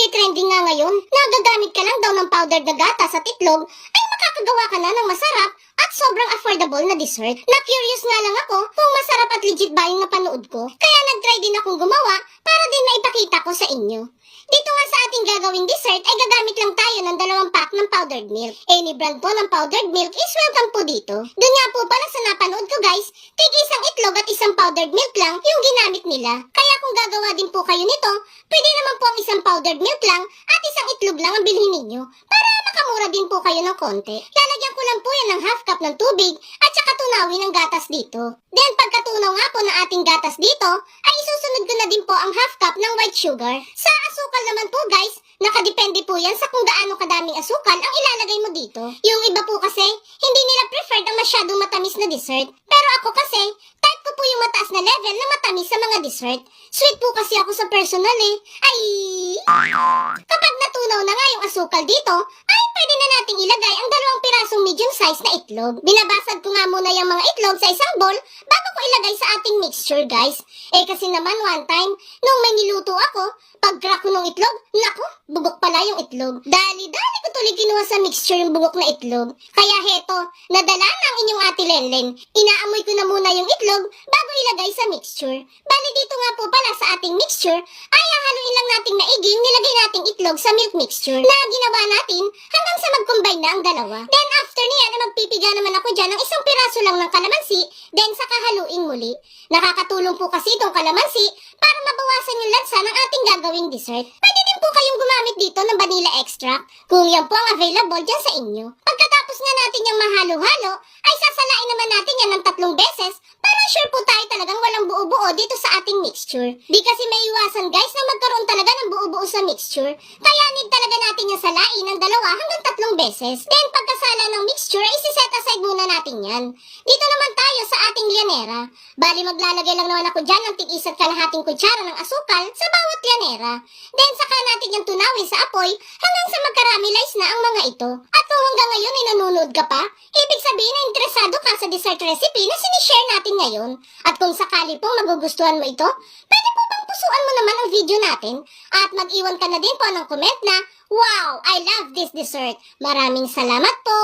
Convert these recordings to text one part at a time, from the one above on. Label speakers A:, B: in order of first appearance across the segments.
A: nagtitrending nga ngayon, nagagamit ka lang daw ng powdered na gatas at itlog, ay makakagawa ka na ng masarap at sobrang affordable na dessert. Na-curious nga lang ako kung masarap at legit ba yung napanood ko. Kaya nag-try din akong gumawa para din maipakita ko sa inyo. Dito nga sa ating gagawing dessert ay gagamit lang tayo powdered milk. Any brand po ng powdered milk is welcome po dito. Doon nga po pala sa napanood ko guys, tig isang itlog at isang powdered milk lang yung ginamit nila. Kaya kung gagawa din po kayo nito, pwede naman po ang isang powdered milk lang at isang itlog lang ang bilhin ninyo para makamura din po kayo ng konti. Lalagyan ko lang po yan ng half cup ng tubig at saka tunawin ng gatas dito. Then pagkatunaw nga po ng ating gatas dito, ay isusunod ko na din po ang half cup ng white sugar. Sa asukal naman po guys, nakadepende po yan sa kung gaano kadaming asukal ang ilalagay mo dito. Yung iba po kasi, hindi nila preferred ang masyadong matamis na dessert. Pero ako kasi, type ko po yung mataas na level na matamis sa mga dessert. Sweet po kasi ako sa personal eh. Ay! Kapag natunaw na nga yung asukal dito, ay pwede na nating ilagay ang dalawang pirasong medium size na itlog. Binabasag ko nga muna yung mga itlog sa isang bowl bago ko ilagay sa ating mixture guys. Eh kasi naman one time, nung may niluto ako, pag crack ko ng itlog, naku, bugok pala yung itlog. Dali-dali ko tuloy kinuha sa mixture yung bugok na itlog. Kaya heto, nadala na ang inyong ate Lenlen. Inaamoy ko na muna yung itlog bago ilagay sa mixture. Bali dito nga po pala sa ating mixture, nating maigi yung nilagay nating itlog sa milk mixture na ginawa natin hanggang sa mag-combine na ang dalawa. Then after niyan, magpipiga naman ako dyan ng isang piraso lang ng kalamansi, then saka haluin muli. Nakakatulong po kasi itong kalamansi para mabawasan yung lansa ng ating gagawing dessert. Pwede din po kayong gumamit dito ng vanilla extract kung yan po ang available dyan sa inyo. Pagkatapos nga natin yung mahalo-halo, ay sasalain naman natin yan ng tatlong beses para sure po tayo talagang walang buo-buo dito sa ating mixture. Di kasi may iwasan guys na magkaroon talaga ng buo-buo sa mixture. Kaya need talaga natin yung salain ng dalawa hanggang tatlong beses. Then pagkasala mixture, isi-set aside muna natin yan. Dito naman tayo sa ating lianera. Bali maglalagay lang naman ako dyan ng tig isa't kalahating kutsara ng asukal sa bawat lianera. Then saka natin yung tunawin sa apoy hanggang sa magkaramelize na ang mga ito. At kung hanggang ngayon ay nanonood ka pa, ibig sabihin na interesado ka sa dessert recipe na sinishare natin ngayon. At kung sakali pong magugustuhan mo ito, pwede po bang pusuan mo naman ang video natin at mag-iwan ka na din po ng comment na, Wow, I love this dessert. Maraming salamat po.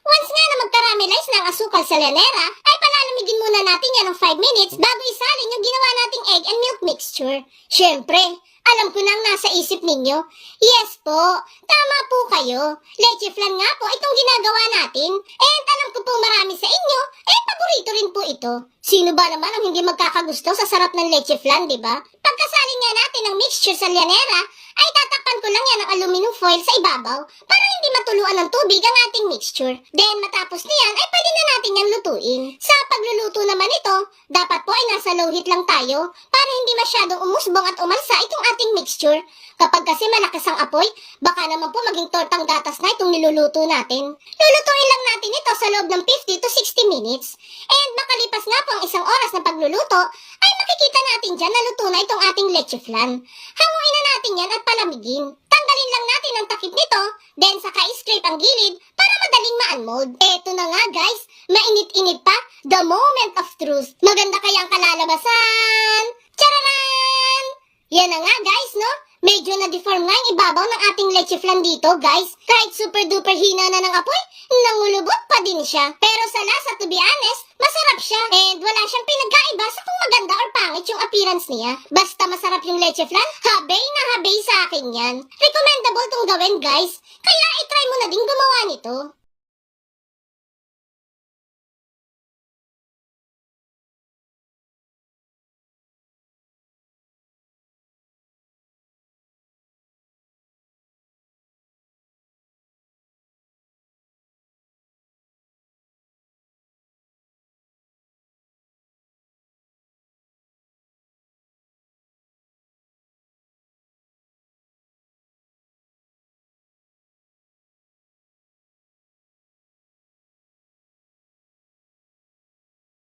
A: Once nga na magkaramelize ang asukal sa lanera, ay palalamigin muna natin yan ng 5 minutes bago isalin yung ginawa nating egg and milk mixture. Siyempre, alam ko na ang nasa isip ninyo. Yes po, tama po kayo. Leche flan nga po itong ginagawa natin. And alam ko po marami sa inyo, eh paborito rin po ito. Sino ba naman ang hindi magkakagusto sa sarap ng leche flan, di ba? Pagkasalin nga natin ang mixture sa lianera, ay tatakpan ko lang yan ng aluminum foil sa ibabaw para hindi matuluan ng tubig ang ating mixture. Then matapos niyan ay pwede na natin yan lutuin. Sa pagluluto naman ito, dapat po ay nasa low heat lang tayo para hindi masyadong umusbong at umalsa itong ating mixture. Kapag kasi malakas ang apoy, baka naman po maging tortang gatas na itong niluluto natin. Lulutuin lang natin ito sa loob ng 50 to 60 minutes. And makalipas nga po ang isang oras na pagluluto, ay makikita natin dyan na luto na itong ating leche flan. Na natin yan at palamigin. Tanggalin lang natin ang takip nito, then saka scrape ang gilid para madaling ma-unmold. Eto na nga guys, mainit-init pa, the moment of truth. Maganda kaya kalalabasan. Chararan! Yan na nga guys, no? Medyo na-deform nga yung ibabaw ng ating leche flan dito, guys. Kahit super duper hina na ng apoy, nangulubot pa din siya. Pero sa lasa, to be honest, masarap siya. And wala siyang pinagkaiba sa kung maganda or pangit yung appearance niya. Basta masarap yung leche flan, habay na habay sa akin yan. Recommendable tong gawin, guys. Kaya itry mo na din gumawa nito.